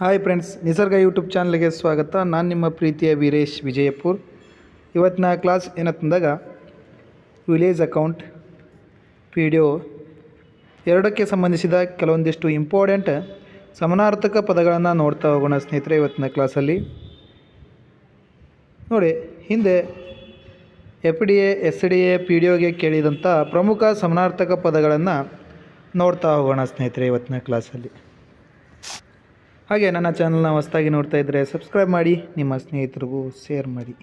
Hi friends ನಿಸರ್ಗ YouTube ಚಾನಲ್ಗೆ ಸ್ವಾಗತ. ನಾನು ನಿಮ್ಮ ಪ್ರೀತಿಯ ವೀರೇಶ್ ವಿಜಯಪುರ್. ಇವತ್ತಿನ class ಏನಂತಂದಾಗ village account P D O ಎರಡಕ್ಕೆ ಸಂಬಂಧಿಸಿದ ಕೆಲವೊಂದಿಷ್ಟು ಇಂಪಾರ್ಟೆಂಟ್ ಸಮಾನಾರ್ಥಕ ಪದಗಳನ್ನು ನೋಡ್ತಾ ಹೋಗೋಣ ಸ್ನೇಹಿತರೆ ಇವತ್ತಿನ ಕ್ಲಾಸಲ್ಲಿ ನೋಡಿ, ಹಿಂದೆ F D A S D A P D ಒಗೆ ಕೇಳಿದಂಥ ಪ್ರಮುಖ ಸಮಾನಾರ್ಥಕ ಪದಗಳನ್ನು ನೋಡ್ತಾ ಹೋಗೋಣ ಸ್ನೇಹಿತರೆ ಇವತ್ತಿನ ಕ್ಲಾಸಲ್ಲಿ ಹಾಗೆ ನನ್ನ ಚಾನಲ್ನ ಹೊಸದಾಗಿ ನೋಡ್ತಾ ಇದ್ದರೆ ಸಬ್ಸ್ಕ್ರೈಬ್ ಮಾಡಿ, ನಿಮ್ಮ ಸ್ನೇಹಿತರಿಗೂ ಶೇರ್ ಮಾಡಿ.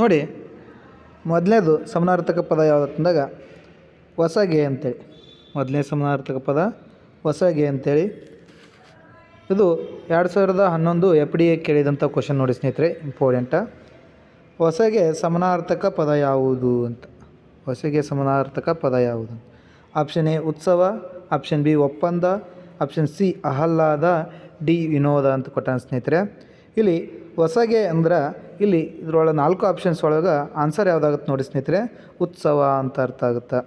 ನೋಡಿ ಮೊದಲನೇದು ಸಮನಾರ್ಥಕ ಪದ ಯಾವುದಂದಾಗ ಹೊಸಗೆ ಅಂತೇಳಿ. ಮೊದಲನೇ ಸಮನಾರ್ಥಕ ಪದ ಹೊಸಗೆ ಅಂತೇಳಿ. ಇದು ಎರಡು ಸಾವಿರದ ಹನ್ನೊಂದು ಎಫ್ ಡಿ ಎ ಕೇಳಿದಂಥ ಕ್ವಶನ್ ನೋಡಿ ಸ್ನೇಹಿತರೆ ಇಂಪಾರ್ಟೆಂಟ ಹೊಸಗೆ ಸಮನಾರ್ಥಕ ಪದ ಯಾವುದು ಅಂತ. ಹೊಸಗೆ ಸಮನಾರ್ಥಕ ಪದ ಯಾವುದು ಆಪ್ಷನ್ ಎ ಉತ್ಸವ. ಆಪ್ಷನ್ ಬಿ ಒಪ್ಪಂದ. ಆಪ್ಷನ್ ಸಿ ಅಹ್ಲಾದ ಡಿ ವಿನೋದ ಅಂತ ಕೊಟ್ಟಾನ ಸ್ನೇಹಿತರೆ. ಇಲ್ಲಿ ಹೊಸಗೆ ಅಂದ್ರೆ ಇಲ್ಲಿ ಇದರೊಳಗೆ ನಾಲ್ಕು ಆಪ್ಷನ್ಸ್ ಒಳಗೆ ಆನ್ಸರ್ ಯಾವುದಾಗುತ್ತೆ ನೋಡಿ ಸ್ನೇಹಿತರೆ. ಉತ್ಸವ ಅಂತ ಅರ್ಥ ಆಗುತ್ತೆ.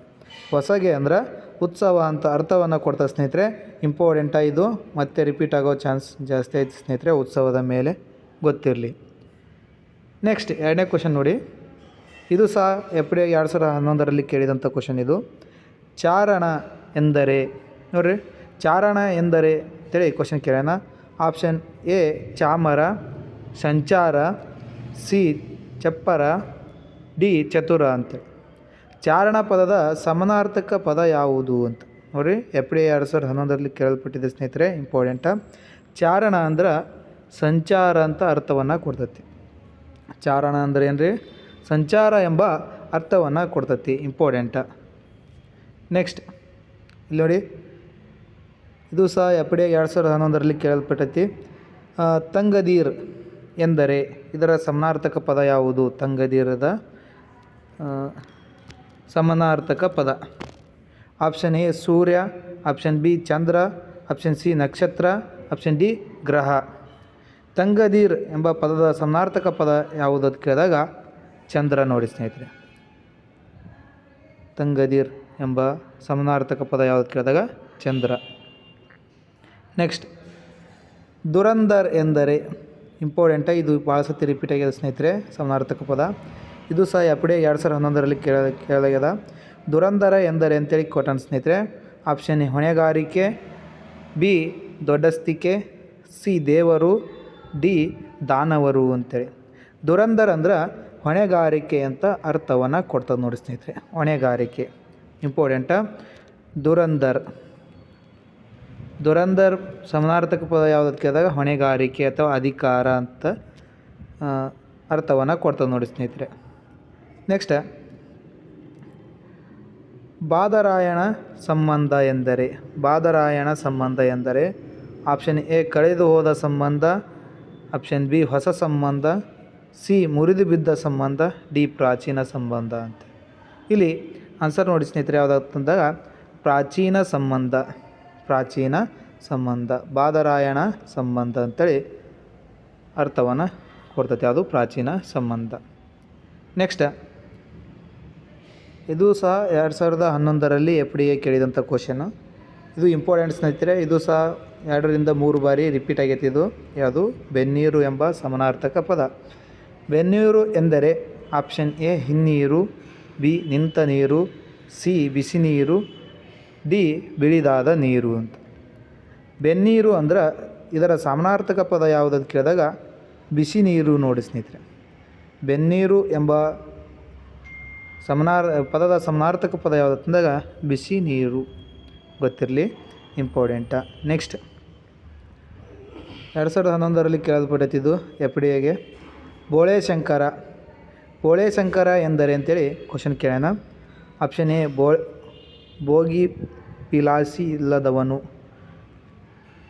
ಹೊಸಗೆ ಅಂದ್ರೆ ಉತ್ಸವ ಅಂತ ಅರ್ಥವನ್ನು ಕೊಡ್ತಾ ಸ್ನೇಹಿತರೆ. ಇಂಪಾರ್ಟೆಂಟ ಇದು. ಮತ್ತೆ ರಿಪೀಟ್ ಆಗೋ ಚಾನ್ಸ್ ಜಾಸ್ತಿ ಆಯ್ತು ಸ್ನೇಹಿತರೆ ಉತ್ಸವದ ಮೇಲೆ ಗೊತ್ತಿರಲಿ. ನೆಕ್ಸ್ಟ್ ಎರಡನೇ ಕ್ವಶನ್ ನೋಡಿ. ಇದು ಸಹ ಎಪ್ರಿಲ್ ಎರಡು ಸಾವಿರದ ಹನ್ನೊಂದರಲ್ಲಿ ಕೇಳಿದಂಥ ಕ್ವಶನ್ ಇದು. ಚಾರಣ ಎಂದರೆ ನೋಡ್ರಿ. ಚಾರಣ ಎಂದರೆ ಅಂತೇಳಿ ಕ್ವಶನ್ ಕೇಳೋಣ. ಆಪ್ಷನ್ ಎ ಚಾಮರ. ಸಂಚಾರ. ಸಿ ಚಪ್ಪರ. ಡಿ ಚತುರ ಅಂತೇಳಿ ಚಾರಣ ಪದದ ಸಮನಾರ್ಥಕ ಪದ ಯಾವುದು ಅಂತ. ನೋಡಿರಿ ಎಪ್ರಿಲ್ ಎರಡು ಸಾವಿರದ ಹನ್ನೊಂದರಲ್ಲಿ ಕೇಳಲ್ಪಟ್ಟಿದೆ ಸ್ನೇಹಿತರೆ ಇಂಪಾರ್ಟೆಂಟ ಚಾರಣ ಅಂದ್ರೆ ಸಂಚಾರ ಅಂತ ಅರ್ಥವನ್ನು ಕೊಡ್ತೈತಿ. ಚಾರಣ ಅಂದ್ರೆ ಏನು ಸಂಚಾರ ಎಂಬ ಅರ್ಥವನ್ನು ಕೊಡ್ತೈತಿ ಇಂಪಾರ್ಟೆಂಟ ನೆಕ್ಸ್ಟ್ ಇಲ್ಲಿ ನೋಡಿ. ಇದು ಸಹ ಎಫ್ ಡಿ ಎರಡು ಸಾವಿರದ ಹನ್ನೊಂದರಲ್ಲಿ ಕೇಳಲ್ಪಟ್ಟೈತಿ. ತಂಗದೀರ್ ಎಂದರೆ ಇದರ ಸಮನಾರ್ಥಕ ಪದ ಯಾವುದು? ತಂಗದೀರದ ಸಮನಾರ್ಥಕ ಪದ. ಆಪ್ಷನ್ ಎ, ಸೂರ್ಯ, ಆಪ್ಷನ್ ಬಿ, ಚಂದ್ರ, ಆಪ್ಷನ್ ಸಿ, ನಕ್ಷತ್ರ, ಆಪ್ಷನ್ ಡಿ, ಗ್ರಹ. ತಂಗದೀರ್ ಎಂಬ ಪದದ ಸಮನಾರ್ಥಕ ಪದ ಯಾವುದು ಅಂತ ಕೇಳಿದಾಗ ಚಂದ್ರ ನೋಡಿ ಸ್ನೇಹಿತರೆ. ತಂಗದೀರ್ ಎಂಬ ಸಮನಾರ್ಥಕ ಪದ ಯಾವುದು ಕೇಳಿದಾಗ ಚಂದ್ರ. ನೆಕ್ಸ್ಟ್ ದುರಂದರ್ ಎಂದರೆ ಇಂಪಾರ್ಟೆಂಟ ಇದು ಭಾಳ ಸತಿ ರಿಪೀಟ್ ಆಗಿದೆ ಸ್ನೇಹಿತರೆ, ಸಮಾನಾರ್ಥಕ ಪದ. ಇದು ಸಹ ಎಪ್ಡೆ ಎರಡು ಸಾವಿರದ ಹನ್ನೊಂದರಲ್ಲಿ ಕೇಳ ಕೇಳಾಗ್ಯದ ದುರಂದರ ಎಂದರೆ ಅಂತೇಳಿ ಕೊಟ್ಟಾನ ಸ್ನೇಹಿತರೆ ಆಪ್ಷನ್ ಎ, ಹೊಣೆಗಾರಿಕೆ, ಬಿ, ದೊಡ್ಡಸ್ತಿಕೆ, ಸಿ, ದೇವರು, ಡಿ, ದಾನವರು ಅಂತೇಳಿ. ದುರಂಧರ್ ಅಂದ್ರೆ ಹೊಣೆಗಾರಿಕೆ ಅಂತ ಅರ್ಥವನ್ನು ಕೊಡ್ತದೆ ನೋಡಿ ಸ್ನೇಹಿತರೆ, ಹೊಣೆಗಾರಿಕೆ. ಇಂಪಾರ್ಟೆಂಟ ದುರಂದರ್. ದುರಂದರ್ ಸಮಾನಾರ್ಥಕ ಪದ ಯಾವ್ದು ಕೇಳಿದಾಗ ಹೊಣೆಗಾರಿಕೆ ಅಥವಾ ಅಧಿಕಾರ ಅಂತ ಅರ್ಥವನ್ನು ಕೊಡ್ತದೆ ನೋಡಿ ಸ್ನೇಹಿತರೆ. ನೆಕ್ಸ್ಟ್ ಬಾದರಾಯಣ ಸಂಬಂಧ ಎಂದರೆ, ಬಾದರಾಯಣ ಸಂಬಂಧ ಎಂದರೆ ಆಪ್ಷನ್ ಎ ಕಳೆದು ಹೋದ ಸಂಬಂಧ ಆಪ್ಷನ್ ಬಿ ಹೊಸ ಸಂಬಂಧ ಸಿ ಮುರಿದು ಬಿದ್ದ ಸಂಬಂಧ ಡಿ ಪ್ರಾಚೀನ ಸಂಬಂಧ ಅಂತ. ಇಲ್ಲಿ ಆನ್ಸರ್ ನೋಡಿ ಸ್ನೇಹಿತರೆ ಯಾವುದಂದಾಗ ಪ್ರಾಚೀನ ಸಂಬಂಧ. ಪ್ರಾಚೀನ ಸಂಬಂಧ, ಬಾದರಾಯಣ ಸಂಬಂಧ ಅಂತೇಳಿ ಅರ್ಥವನ್ನು ಕೊಡ್ತೈತೆ. ಅದು ಪ್ರಾಚೀನ ಸಂಬಂಧ. ನೆಕ್ಸ್ಟ್ ಇದು ಸಹ ಎರಡು ಸಾವಿರದ ಹನ್ನೊಂದರಲ್ಲಿ ಎಫ್ ಡಿ ಎ ಕೇಳಿದಂಥ ಕ್ವಶನು ಇದು ಇಂಪಾರ್ಟೆಂಟ್ ಸ್ನೇಹಿತರೆ ಇದು ಸಹ ಎರಡರಿಂದ ಮೂರು ಬಾರಿ ರಿಪೀಟ್ ಆಗೈತಿ ಇದು. ಯಾವುದು? ಬೆನ್ನೀರು ಎಂಬ ಸಮನಾರ್ಥಕ ಪದ. ಬೆನ್ನೀರು ಎಂದರೆ ಆಪ್ಷನ್ ಎ, ಹಿನ್ನೀರು, ಬಿ, ನಿಂತ ನೀರು, ಸಿ, ಬಿಸಿ ನೀರು ಡಿ ಬಿಳಿದಾದ ನೀರು ಅಂತ. ಬೆನ್ನೀರು ಅಂದ್ರೆ ಇದರ ಸಮಾನಾರ್ಥಕ ಪದ ಯಾವುದಂತ ಕೇಳಿದಾಗ ಬಿಸಿ ನೀರು ನೋಡಿ ಸ್ನೇಹಿತರೆ. ಬೆನ್ನೀರು ಎಂಬ ಸಮನಾರ್, ಪದದ ಸಮಾನಾರ್ಥಕ ಪದ ಯಾವುದಂದಾಗ ಬಿಸಿ ನೀರು. ಗೊತ್ತಿರಲಿ? ಇಂಪಾರ್ಟೆಂಟ. ನೆಕ್ಸ್ಟ್. ಎರಡು ಸಾವಿರದ ಹನ್ನೊಂದರಲ್ಲಿ ಕೇಳಲ್ಪಟ್ಟಿದ್ದು ಎಫ್ ಡಿ ಎಗೆ ಬೋಳೆ ಶಂಕರ. ಬೋಳೆ ಶಂಕರ ಎಂದರೆ ಅಂತೇಳಿ ಕ್ವಶನ್ ಕೇಳೋಣ. ಆಪ್ಷನ್ ಎ ಬೋ ಬೋಗಿ ಪಿಲಾಸಿ ಇಲ್ಲದವನು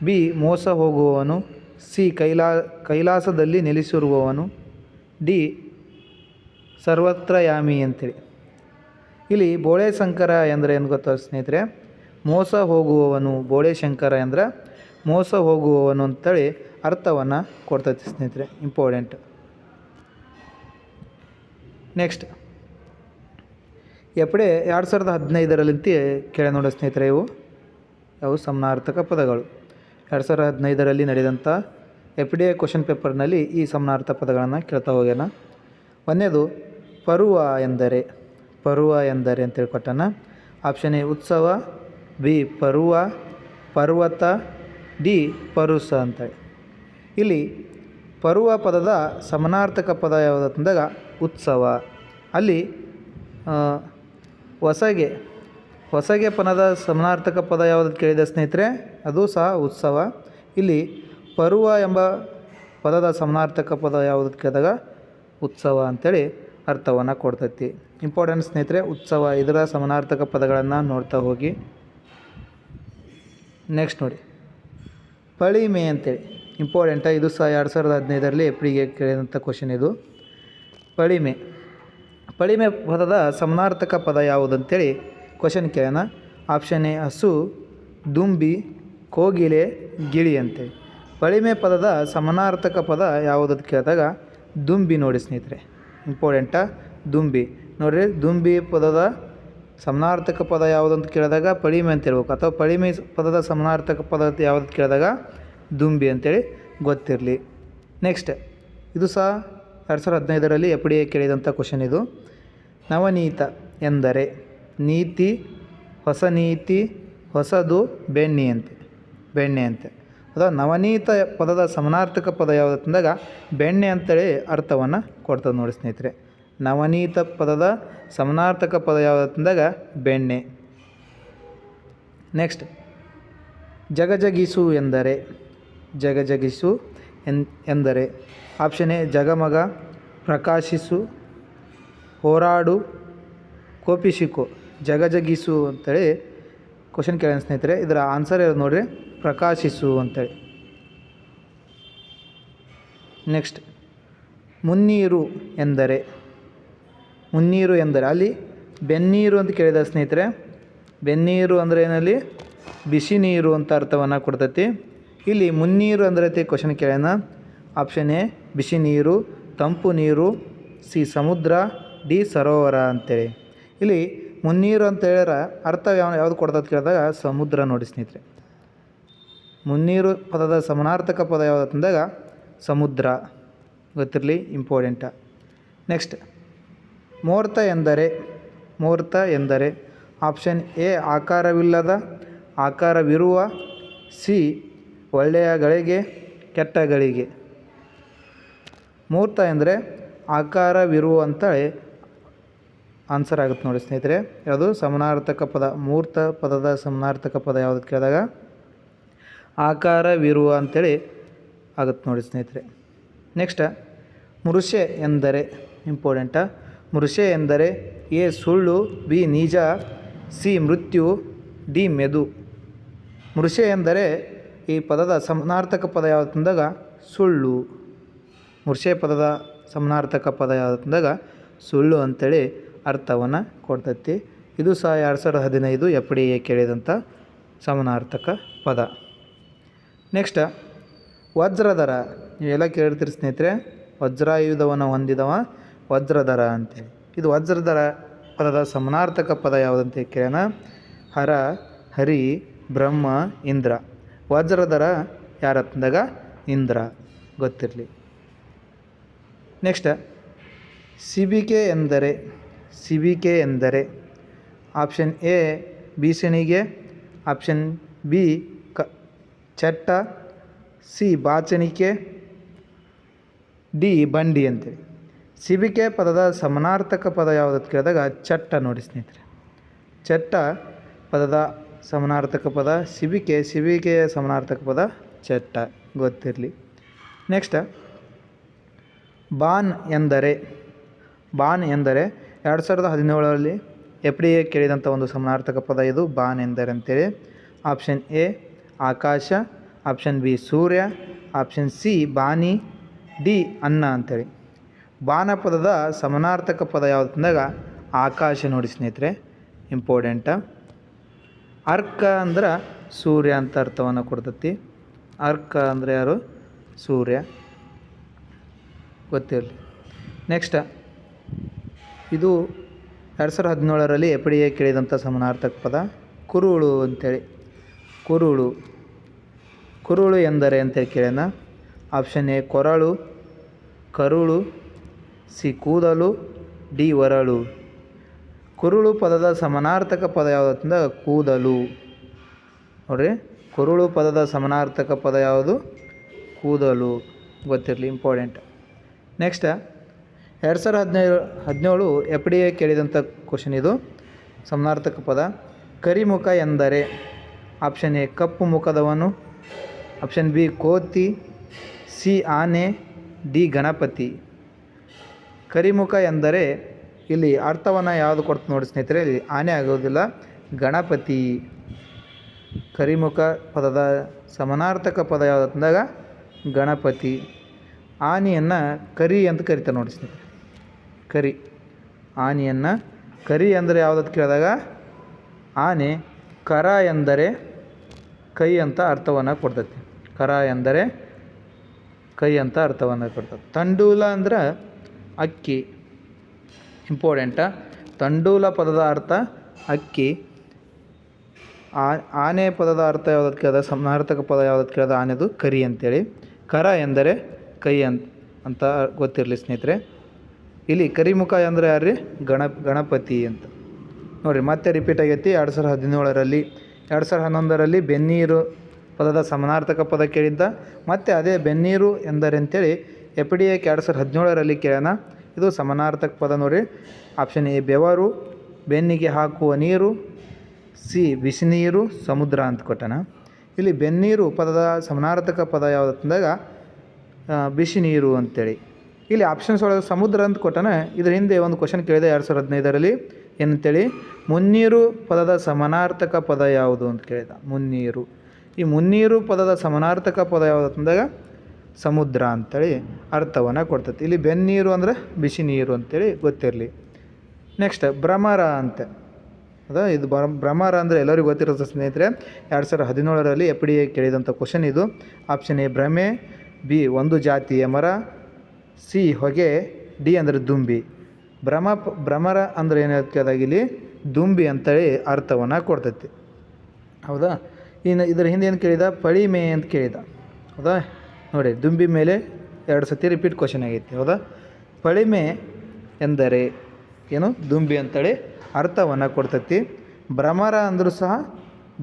ಬಿ, ಮೋಸ ಹೋಗುವವನು. ಸಿ, ಕೈಲಾ, ಕೈಲಾಸದಲ್ಲಿ ನೆಲೆಸಿರುವವನು. ಡಿ ಸರ್ವತ್ರಯಾಮಿ ಅಂತೇಳಿ ಇಲ್ಲಿ ಬೋಳೆ ಶಂಕರ ಎಂದರೆ ಏನು ಗೊತ್ತಾ ಸ್ನೇಹಿತರೆ? ಮೋಸ ಹೋಗುವವನು ಬೋಳೆ ಶಂಕರ ಎಂದ್ರೆ ಮೋಸ ಹೋಗುವವನು ಅಂತೇಳಿ ಅರ್ಥವನ್ನು ಕೊಡ್ತೈತಿ ಸ್ನೇಹಿತರೆ, ಇಂಪಾರ್ಟೆಂಟ್. ನೆಕ್ಸ್ಟ್. ಎಪ್ಪಡೆ ಎರಡು ಸಾವಿರದ ಹದಿನೈದರಲ್ಲಿ ಕೇಳ ನೋಡೋ ಸ್ನೇಹಿತರೆ, ಇವು ಅವು ಸಮನಾರ್ಥಕ ಪದಗಳು. ಎರಡು ಸಾವಿರದ ಹದಿನೈದರಲ್ಲಿ ನಡೆದಂಥ ಎಫ್ ಡಿ ಎ ಕ್ವಶನ್ ಪೇಪರ್ನಲ್ಲಿ ಈ ಸಮನಾರ್ಥ ಪದಗಳನ್ನು ಕೇಳ್ತಾ ಹೋಗ್ಯಾನ. ಒಂದನೇದು, ಪರುವ ಎಂದರೆ. ಪರುವ ಎಂದರೆ ಅಂತೇಳಿ ಕೊಟ್ಟಾನ ಆಪ್ಷನ್ ಎ, ಉತ್ಸವ. ಬಿ ಪರುವ. ಪರ್ವತ. ಡಿ ಪರುಸ ಅಂತೇಳಿ. ಇಲ್ಲಿ ಪರುವ ಪದದ ಸಮನಾರ್ಥಕ ಪದ ಯಾವುದಂದಾಗ ಉತ್ಸವ. ಅಲ್ಲಿ ಹೊಸಗೆ ಹೊಸಗೆ ಪದದ ಸಮಾನಾರ್ಥಕ ಪದ ಯಾವುದು ಕೇಳಿದ ಸ್ನೇಹಿತರೆ, ಅದು ಸಹ ಉತ್ಸವ. ಇಲ್ಲಿ ಪರ್ವ ಎಂಬ ಪದದ ಸಮಾನಾರ್ಥಕ ಪದ ಯಾವುದು ಕೇಳಿದಾಗ ಉತ್ಸವ ಅಂಥೇಳಿ ಅರ್ಥವನ್ನು ಕೊಡ್ತೈತಿ. ಇಂಪಾರ್ಟೆಂಟ್ ಸ್ನೇಹಿತರೆ, ಉತ್ಸವ ಇದರ ಸಮಾನಾರ್ಥಕ ಪದಗಳನ್ನು ನೋಡ್ತಾ ಹೋಗಿ. ನೆಕ್ಸ್ಟ್ ನೋಡಿ. ಪಳಿಮೆ ಅಂತೇಳಿ. ಇಂಪಾರ್ಟೆಂಟ ಇದು ಸಹ ಎರಡು ಸಾವಿರದ ಹದಿನೈದರಲ್ಲಿ ಎಪ್ರಿಗೆ ಕೇಳಿದಂಥ ಕ್ವಶನ್ ಇದು. ಪಳಿಮೆ. ಪಳಿಮೆ ಪದದ ಸಮಾನಾರ್ಥಕ ಪದ ಯಾವುದಂತೇಳಿ ಕ್ವಶನ್ ಕೇಳೋಣ. ಆಪ್ಷನ್ ಎ ಹಸು, ದುಂಬಿ, ಕೋಗಿಲೆ, ಗಿಳಿ ಅಂತೇಳಿ ಪಳಿಮೆ ಪದದ ಸಮಾನಾರ್ಥಕ ಪದ ಯಾವುದಂತ ಕೇಳಿದಾಗ ದುಂಬಿ ನೋಡಿ ಸ್ನೇಹಿತರೆ. ಇಂಪಾರ್ಟೆಂಟಾ ದುಂಬಿ. ನೋಡಿರಿ, ದುಂಬಿ ಪದದ ಸಮನಾರ್ಥಕ ಪದ ಯಾವುದಂತ ಕೇಳಿದಾಗ ಪಳಿಮೆ ಅಂತ ಹೇಳ್ಬೇಕು. ಅಥವಾ ಪಳಿಮೆ ಪದದ ಸಮನಾರ್ಥಕ ಪದ ಯಾವುದಂತ ಕೇಳಿದಾಗ ದುಂಬಿ ಅಂತೇಳಿ ಗೊತ್ತಿರಲಿ. ನೆಕ್ಸ್ಟ್ ಇದು ಸಹ ಎರಡು ಸಾವಿರದ ಹದಿನೈದರಲ್ಲಿ ಎಫ್ ಡಿ ಎ ಕೇಳಿದಂಥ ಕ್ವಶನ್ ಇದು. ನವನೀತ ಎಂದರೆ ನೀತಿ, ಹೊಸ ನೀತಿ, ಹೊಸದು, ಬೆಣ್ಣೆ ಅಂತೆ ಬೆಣ್ಣೆ ಅಂತೆ. ಅಥವಾ ನವನೀತ ಪದದ ಸಮನಾರ್ಥಕ ಪದ ಯಾವುದು ಅಂತಂದಾಗ ಬೆಣ್ಣೆ ಅಂತೇಳಿ ಅರ್ಥವನ್ನು ಕೊಡ್ತದೆ ನೋಡಿ ಸ್ನೇಹಿತರೆ. ನವನೀತ ಪದದ ಸಮನಾರ್ಥಕ ಪದ ಯಾವುದು ಅಂತಂದಾಗ ಬೆಣ್ಣೆ. ನೆಕ್ಸ್ಟ್ ಜಗಜಗಿಸು ಎಂದರೆ ಜಗಜಗಿಸು ಎನ್, ಎಂದರೆ ಆಪ್ಷನ್ ಎ, ಜಗಮಗ, ಪ್ರಕಾಶಿಸು, ಹೋರಾಡು, ಕೋಪಿಸಿಕೋ, ಜಗಜಗಿಸು ಅಂತೇಳಿ ಕ್ವಶನ್ ಕೇಳೋಣ ಸ್ನೇಹಿತರೆ. ಇದರ ಆನ್ಸರ್ ಇರೋದು ನೋಡಿರಿ? ಪ್ರಕಾಶಿಸು ಅಂತೇಳಿ. ನೆಕ್ಸ್ಟ್ ಮುನ್ನೀರು ಎಂದರೆ ಮುನ್ನೀರು ಎಂದರೆ ಅಲ್ಲಿ ಬೆನ್ನೀರು ಅಂತ ಕೇಳಿದ ಸ್ನೇಹಿತರೆ. ಬೆನ್ನೀರು ಅಂದರೆ ಏನಲ್ಲಿ? ಬಿಸಿ ನೀರು ಅಂತ ಅರ್ಥವನ್ನು ಕೊಡ್ತೈತಿ. ಇಲ್ಲಿ ಮುನ್ನೀರು ಅಂದರೆ ಕ್ವಶನ್ ಕೇಳೋಣ. ಆಪ್ಷನ್ ಎ ಬಿಸಿ ನೀರು, ತಂಪು ನೀರು, ಸಿ ಸಮುದ್ರ, ಡಿ ಸರೋವರ ಅಂತೇಳಿ. ಇಲ್ಲಿ ಮುನ್ನೀರು ಅಂತ ಹೇಳಿದ್ರೆ ಅರ್ಥ ಯಾವ ಯಾವುದು ಕೊಡ್ತದೆ ಕೇಳಿದಾಗ ಸಮುದ್ರ ನೋಡಿ ಸ್ನೇಹಿತರೆ. ಮುನ್ನೀರು ಪದದ ಸಮನಾರ್ಥಕ ಪದ ಯಾವುದು ಅಂತಂದಾಗ ಸಮುದ್ರ. ಗೊತ್ತಿರಲಿ ಇಂಪಾರ್ಟೆಂಟ ನೆಕ್ಸ್ಟ್ ಮುಹೂರ್ತ ಎಂದರೆ ಮುಹೂರ್ತ ಎಂದರೆ. ಆಪ್ಷನ್ ಎ ಆಕಾರವಿಲ್ಲದ, ಆಕಾರವಿರುವ, ಸಿ ಒಳ್ಳೆಯ ಗಳಿಗೆ, ಕೆಟ್ಟ ಗಳಿಗೆ. ಮುಹೂರ್ತ ಎಂದರೆ ಆಕಾರವಿರುವ ಅಂತೇಳಿ ಆನ್ಸರ್ ಆಗುತ್ತೆ ನೋಡಿ ಸ್ನೇಹಿತರೆ. ಯಾವುದು? ಸಮನಾರ್ಥಕ ಪದ. ಮುಹೂರ್ತ ಪದದ ಸಮನಾರ್ಥಕ ಪದ ಯಾವುದು ಕೇಳಿದಾಗ? ಆಕಾರವಿರುವ ಅಂಥೇಳಿ ಆಗುತ್ತೆ ನೋಡಿ ಸ್ನೇಹಿತರೆ. ನೆಕ್ಸ್ಟ್ ಮೃಷೆ ಎಂದರೆ ಇಂಪಾರ್ಟೆಂಟ ಮೃಷೆ ಎಂದರೆ ಎ ಸುಳ್ಳು, ಬಿ ನಿಜ, ಸಿ ಮೃತ್ಯು, ಡಿ ಮೆದು. ಮೃಷೆ ಎಂದರೆ ಈ ಪದದ ಸಮನಾರ್ಥಕ ಪದ ಯಾವುದು ಅಂದಾಗ ಸುಳ್ಳು. ಮುರ್ಷೆ ಪದದ ಸಮನಾರ್ಥಕ ಪದ ಯಾವುದು ಅಂದಾಗ ಸುಳ್ಳು ಅಂತೇಳಿ ಅರ್ಥವನ್ನು ಕೊಡ್ತೈತಿ. ಇದು ಸಹ ಎರಡು ಸಾವಿರದ ಹದಿನೈದು ಎಫ್ ಡಿ ಎ ಕೇಳಿದಂಥ ಸಮನಾರ್ಥಕ ಪದ. ನೆಕ್ಸ್ಟ್, ವಜ್ರಧರ. ನೀವೆಲ್ಲ ಕೇಳಿರ್ತೀರಿ ಸ್ನೇಹಿತರೆ, ವಜ್ರಾಯುಧವನ್ನು ಹೊಂದಿದವ ವಜ್ರಧರ ಅಂತೇಳಿ. ಇದು ವಜ್ರಧರ ಪದದ ಸಮನಾರ್ಥಕ ಪದ ಯಾವುದಂತ ಕೇಳೋಣ. ಹರ, ಹರಿ, ಬ್ರಹ್ಮ, ಇಂದ್ರ. ವಜ್ರಧರ ಯಾರತ್ತಂದಾಗ ಇಂದ್ರ. ಗೊತ್ತಿರಲಿ. ನೆಕ್ಸ್ಟ್, ಸಿಬಿಕೆ ಎಂದರೆ ಸಿಬಿಕೆ ಎಂದರೆ, ಆಪ್ಷನ್ ಎ ಬೀಸಣಿಗೆ ಆಪ್ಷನ್ ಬಿ, ಕ, ಚಟ್ಟ, ಸಿ ಬಾಚಣಿಕೆ, ಡಿ ಬಂಡಿ ಅಂತೇಳಿ. ಸಿಬಿಕೆ ಪದದ ಸಮನಾರ್ಥಕ ಪದ ಯಾವುದಕ್ಕೆ ಅಂತ ಕೇಳಿದಾಗ ಚಟ್ಟ ನೋಡಿ ಸ್ನೇಹಿತರೆ. ಚಟ್ಟ ಪದದ ಸಮಾನಾರ್ಥಕ ಪದ, ಸಿಬಿಕೆ ಸಿಬಿಕೆಯ ಸಮನಾರ್ಥಕ ಪದ, ಚಟ್ಟ, ಗೊತ್ತಿರಲಿ. ನೆಕ್ಸ್ಟ್ ಬಾನ್ ಎಂದರೆ ಬಾನ್ ಎಂದರೆ ಎರಡು ಸಾವಿರದ ಹದಿನೇಳರಲ್ಲಿ ಎಫ್ ಡಿ ಎ ಕೇಳಿದಂಥ ಒಂದು ಸಮನಾರ್ಥಕ ಪದ ಇದು, ಬಾನ್ ಎಂದರೆ ಅಂತೇಳಿ. ಆಪ್ಷನ್ ಎ, ಆಕಾಶ ಆಪ್ಷನ್ ಬಿ, ಸೂರ್ಯ ಆಪ್ಷನ್ ಸಿ, ಬಾನಿ, ಡಿ, ಅನ್ನ ಅಂತೇಳಿ. ಬಾನ ಪದದ ಸಮನಾರ್ಥಕ ಪದ ಯಾವುದು ಅಂದಾಗ ಆಕಾಶ ನೋಡಿ ಸ್ನೇಹಿತರೆ ಇಂಪಾರ್ಟೆಂಟ ಅರ್ಕ ಅಂದ್ರೆ ಸೂರ್ಯ ಅಂತ ಅರ್ಥವನ್ನು ಕೊಡ್ತತಿ. ಅರ್ಕ ಅಂದರೆ ಯಾರು? ಸೂರ್ಯ. ಗೊತ್ತಿರಲಿ. ನೆಕ್ಸ್ಟ್ ಇದು ಎರಡು ಸಾವಿರದ ಹದಿನೇಳರಲ್ಲಿ ಎಪಡಿಗೆ ಕೇಳಿದಂಥ ಸಮಾನಾರ್ಥಕ ಪದ, ಕುರುಳು ಅಂತೇಳಿ. ಕುರುಳು. ಕುರುಳು ಎಂದರೆ ಅಂತೇಳಿ ಕೇಳೋಣ. ಆಪ್ಷನ್ ಎ ಕೊರಳು. ಕರುಳು. ಸಿ, ಕೂದಲು. ಡಿ ಒರಳು. ಕುರುಳು ಪದದ ಸಮಾನಾರ್ಥಕ ಪದ ಯಾವುದಂದ ಕೂದಲು. ನೋಡ್ರಿ, ಕುರುಳು ಪದದ ಸಮಾನಾರ್ಥಕ ಪದ ಯಾವುದು? ಕೂದಲು. ಗೊತ್ತಿರಲಿ ಇಂಪಾರ್ಟೆಂಟ್ ನೆಕ್ಸ್ಟ್ ಎರಡು ಸಾವಿರದ ಹದಿನೇಳು ಹದಿನೇಳು ಎಫ್ ಡಿ ಎ ಕೇಳಿದಂಥ ಕ್ವಶನ್ ಇದು. ಸಮಾನಾರ್ಥಕ ಪದ. ಕರಿಮುಖ ಎಂದರೆ ಆಪ್ಷನ್ ಎ, ಕಪ್ಪು ಮುಖದವನು. ಆಪ್ಷನ್ ಬಿ, ಕೋತಿ. ಸಿ, ಆನೆ. ಡಿ, ಗಣಪತಿ. ಕರಿಮುಖ ಎಂದರೆ ಇಲ್ಲಿ ಅರ್ಥವನ್ನು ಯಾವುದು ಕೊಡ್ತು ನೋಡಿ ಸ್ನೇಹಿತರೆ, ಇಲ್ಲಿ ಆನೆ ಆಗೋದಿಲ್ಲ. ಗಣಪತಿ ಕರಿಮುಖ ಪದದ ಸಮಾನಾರ್ಥಕ ಪದ ಯಾವುದು ಅಂದಾಗ ಗಣಪತಿ. ಆನೆಯನ್ನು ಕರಿ ಅಂತ ಕರಿತಾರೆ ನೋಡಿ ಸ್ನೇಹಿತರೆ. ಕರಿ. ಆನೆಯನ್ನು ಕರಿ ಅಂದರೆ ಯಾವುದಂತ ಕೇಳಿದಾಗ ಆನೆ ಕರ ಎಂದರೆ ಕೈ ಅಂತ ಅರ್ಥವನ್ನು ಕೊಡ್ತೈತಿ. ಕರ ಎಂದರೆ ಕೈ ಅಂತ ಅರ್ಥವನ್ನು ಕೊಡ್ತದೆ ತಂಡೂಲ ಅಂದ್ರೆ ಅಕ್ಕಿ. ಇಂಪಾರ್ಟೆಂಟ ತಂಡೂಲ ಪದದ ಅರ್ಥ ಅಕ್ಕಿ. ಆನೆ ಪದದ ಅರ್ಥ ಯಾವುದಕ್ಕೆ ಕೇಳಿದ ಸಮಾನಾರ್ಥಕ ಪದ ಯಾವುದಕ್ಕೆ ಕೇಳಿದ ಆನೆದು ಕರಿ ಅಂತೇಳಿ. ಕರ ಎಂದರೆ ಕೈ ಅಂತ ಅಂತ ಗೊತ್ತಿರಲಿ ಸ್ನೇಹಿತರೆ. ಇಲ್ಲಿ ಕರಿಮುಖ ಅಂದರೆ ಯಾರ್ರಿ? ಗಣ, ಗಣಪತಿ ಅಂತ. ನೋಡಿರಿ, ಮತ್ತೆ ರಿಪೀಟ್ ಆಗೈತಿ. ಎರಡು ಸಾವಿರದ ಹದಿನೇಳರಲ್ಲಿ, ಎರಡು ಸಾವಿರದ ಹನ್ನೊಂದರಲ್ಲಿ ಬೆನ್ನೀರು ಪದದ ಸಮಾನಾರ್ಥಕ ಪದ ಕೇಳಿದ್ದ. ಮತ್ತು ಅದೇ ಬೆನ್ನೀರು ಎಂದರೆ ಅಂತೇಳಿ ಎಪಿಡಿಯಕ್ಕೆ ಎರಡು ಸಾವಿರದ ಹದಿನೇಳರಲ್ಲಿ ಕೇಳೋಣ ಇದು ಸಮಾನಾರ್ಥಕ ಪದ ನೋಡಿ. ಆಪ್ಷನ್ ಎ ಬೆವರು, ಬೆನ್ನಿಗೆ ಹಾಕುವ ನೀರು ಸಿ ಬಿಸಿನೀರು, ಸಮುದ್ರ ಅಂತ ಕೊಟ್ಟಣ ಇಲ್ಲಿ ಬೆನ್ನೀರು ಪದದ ಸಮಾನಾರ್ಥಕ ಪದ ಯಾವುದಂದಾಗ ಬಿಸಿ ನೀರು ಅಂತೇಳಿ. ಇಲ್ಲಿ ಆಪ್ಷನ್ಸ್ ಒಳಗೆ ಸಮುದ್ರ ಅಂತ ಕೊಟ್ಟನ. ಇದರ ಹಿಂದೆ ಒಂದು ಕ್ವಶನ್ ಕೇಳಿದೆ ಎರಡು ಸಾವಿರದ ಹದಿನೈದರಲ್ಲಿ. ಏನಂತೇಳಿ? ಮುನ್ನೀರು ಪದದ ಸಮಾನಾರ್ಥಕ ಪದ ಯಾವುದು ಅಂತ ಕೇಳಿದ. ಮುನ್ನೀರು. ಈ ಮುನ್ನೀರು ಪದದ ಸಮಾನಾರ್ಥಕ ಪದ ಯಾವುದು ಅಂತಂದಾಗ ಸಮುದ್ರ ಅಂತೇಳಿ ಅರ್ಥವನ್ನು ಕೊಡ್ತೈತಿ. ಇಲ್ಲಿ ಬೆನ್ನೀರು ಅಂದರೆ ಬಿಸಿ ನೀರು ಅಂತೇಳಿ ಗೊತ್ತಿರಲಿ. ನೆಕ್ಸ್ಟ್ ಭ್ರಮರ ಅಂತೆ. ಅದ ಇದು ಭ್ರಮರ ಅಂದರೆ ಎಲ್ಲರಿಗೂ ಗೊತ್ತಿರೋದು ಸ್ನೇಹಿತರೆ. ಎರಡು ಸಾವಿರದ ಹದಿನೇಳರಲ್ಲಿ ಎಫ್ ಡಿ ಎ ಕೇಳಿದಂಥ ಕ್ವಶನ್ ಇದು. ಆಪ್ಷನ್ ಎ ಭ್ರಮೆ. ಬಿ ಒಂದು ಜಾತಿಯ ಮರ. ಸಿ ಹೊಗೆ. ಡಿ ಅಂದರೆ ದುಂಬಿ. ಭ್ರಮ, ಭ್ರಮರ ಅಂದರೆ ಏನು ಕೇಳಿದಾಗ ಇಲ್ಲಿ? ದುಂಬಿ ಅಂತೇಳಿ ಅರ್ಥವನ್ನು ಕೊಡ್ತೈತಿ. ಹೌದಾ? ಇನ್ನು ಇದರ ಹಿಂದೆ ಏನು ಕೇಳಿದ? ಪಳಿಮೆ ಅಂತ ಕೇಳಿದ. ಹೌದಾ ನೋಡಿ, ದುಂಬಿ ಮೇಲೆ ಎರಡು ಸತಿ ರಿಪೀಟ್ ಕ್ವಶನ್ ಆಗೈತಿ, ಹೌದಾ? ಪಳಿಮೆ ಎಂದರೆ ಏನು? ದುಂಬಿ ಅಂತೇಳಿ ಅರ್ಥವನ್ನು ಕೊಡ್ತೈತಿ. ಭ್ರಮರ ಅಂದರೂ ಸಹ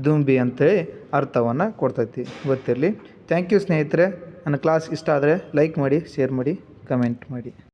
ದುಂಬಿ ಅಂತೇಳಿ ಅರ್ಥವನ್ನು ಕೊಡ್ತೈತಿ. ಗೊತ್ತಿರಲಿ? ಥ್ಯಾಂಕ್ ಯು ಸ್ನೇಹಿತರೆ. ನನ್ನ ಕ್ಲಾಸ್ ಇಷ್ಟ ಆದರೆ ಲೈಕ್ ಮಾಡಿ ಶೇರ್ ಮಾಡಿ ಕಮೆಂಟ್ ಮಾಡಿ.